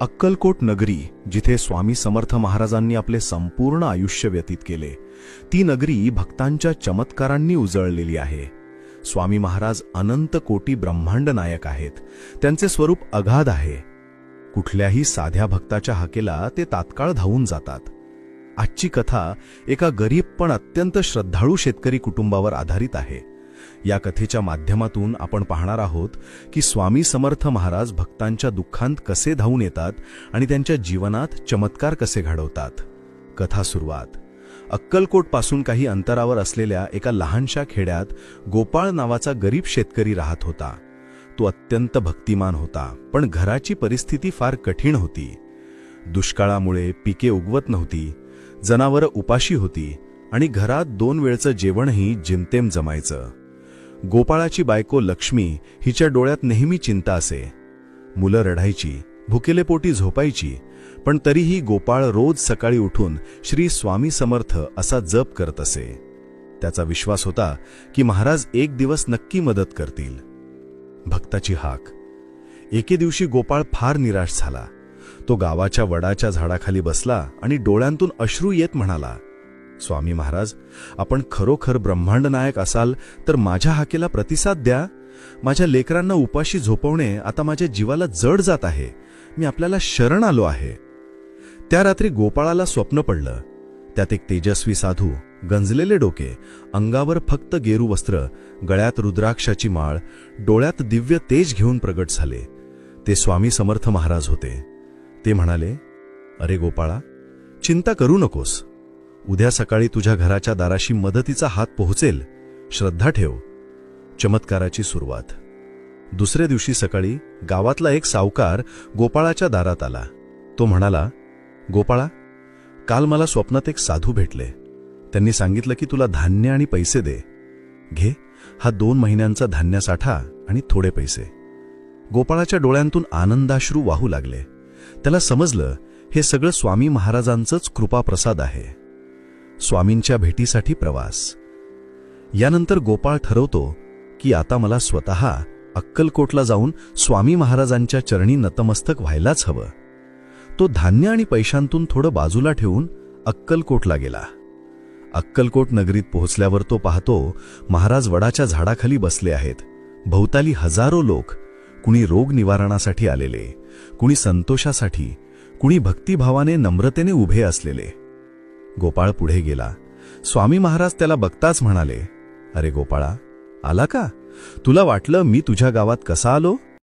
अक्कलकोट नगरी जिथे स्वामी समर्थ महाराजांनी आपले संपूर्ण आयुष्य व्यतीत केले ती नगरी भक्तांच्या चमत्कारांनी उजळलेली आहे. स्वामी महाराज अनंत कोटी ब्रह्मांड नायक आहेत. त्यांचे स्वरूप अगाध आहे. कुठल्याही साध्या भक्ताच्या हाकेला ते तात्काळ धावून जातात. आजची कथा एका गरीब पण अत्यंत श्रद्धाळू शेतकरी कुटुंबावर आधारित आहे. या कथेच्या माध्यमातून आपण पाहणार आहोत की स्वामी समर्थ महाराज भक्तांच्या दुःखांत कसे धावून येतात आणि त्यांच्या जीवनात चमत्कार कसे घडवतात. कथा सुरुवात. अक्कलकोटपासून काही अंतरावर असलेल्या एका लहानशा खेड्यात गोपाळ नावाचा गरीब शेतकरी राहत होता. तो अत्यंत भक्तिमान होता पण घराची परिस्थिती फार कठीण होती. दुष्काळामुळे पिके उगवत नव्हती जनावरं उपाशी होती आणि घरात दोन वेळचं जेवणही जिमतेम जमायचं. गोपाळाची बायको लक्ष्मी हिच्या डोळ्यात नेहमी चिंता असे. मुलं रडायची भुकेलेपोटी झोपायची पण तरीही गोपाळ रोज सकाळी उठून श्री स्वामी समर्थ असा जप करत असे. त्याचा विश्वास होता की महाराज एक दिवस नक्की मदत करतील. भक्ताची हाक. एके दिवशी गोपाळ फार निराश झाला. तो गावाच्या वडाच्या झाडाखाली बसला आणि डोळ्यांतून अश्रू येत म्हणाला स्वामी महाराज आपण खरोखर ब्रह्मांड नायक असाल तर माझ्या हाकेला प्रतिसाद द्या. माझ्या लेकरांना उपाशी झोपवणे आता माझ्या जीवाला जड जात आहे. मी आपल्याला शरण आलो आहे. त्या रात्री गोपाळाला स्वप्न पडलं. त्यात एक तेजस्वी साधू गंजलेले डोके अंगावर फक्त गेरू वस्त्र गळ्यात रुद्राक्षाची माळ डोळ्यात दिव्य तेज घेऊन प्रगट झाले. ते स्वामी समर्थ महाराज होते. ते म्हणाले अरे गोपाळा चिंता करू नकोस. उद्या सकाळी तुझ्या घराच्या दाराशी मदतीचा हात पोहोचेल. श्रद्धा ठेव. चमत्काराची सुरुवात. दुसऱ्या दिवशी सकाळी गावातला एक सावकार गोपाळाच्या दारात आला. तो म्हणाला गोपाळा काल मला स्वप्नात एक साधू भेटले. त्यांनी सांगितलं की तुला धान्य आणि पैसे दे. घे हा दोन महिन्यांचा धान्यसाठा आणि थोडे पैसे. गोपाळाच्या डोळ्यांतून आनंदाश्रू वाहू लागले. त्याला समजलं हे सगळं स्वामी महाराजांचंच कृपाप्रसाद आहे. स्वामींच्या भेटीसाठी प्रवास. यानंतर गोपाळ ठरवतो की आता मला स्वतः अक्कलकोटला जाऊन स्वामी महाराजांच्या चरणी नतमस्तक व्हायलाच हवं. तो धान्य आणि पैशांतून थोडं बाजूला ठेवून अक्कलकोटला गेला. अक्कलकोट नगरीत पोहोचल्यावर तो पाहतो महाराज वडाच्या झाडाखाली बसले आहेत. भोवताली हजारो लोक कुणी रोग निवारणासाठी आलेले कुणी संतोषासाठी कुणी भक्तिभावाने नम्रतेने उभे असलेले. गोपाळ पुढे गेला. स्वामी महाराज त्याला बघताच म्हणाले अरे गोपाळा आला का? तुला वाटलं मी तुझ्या गावात कसा आलो?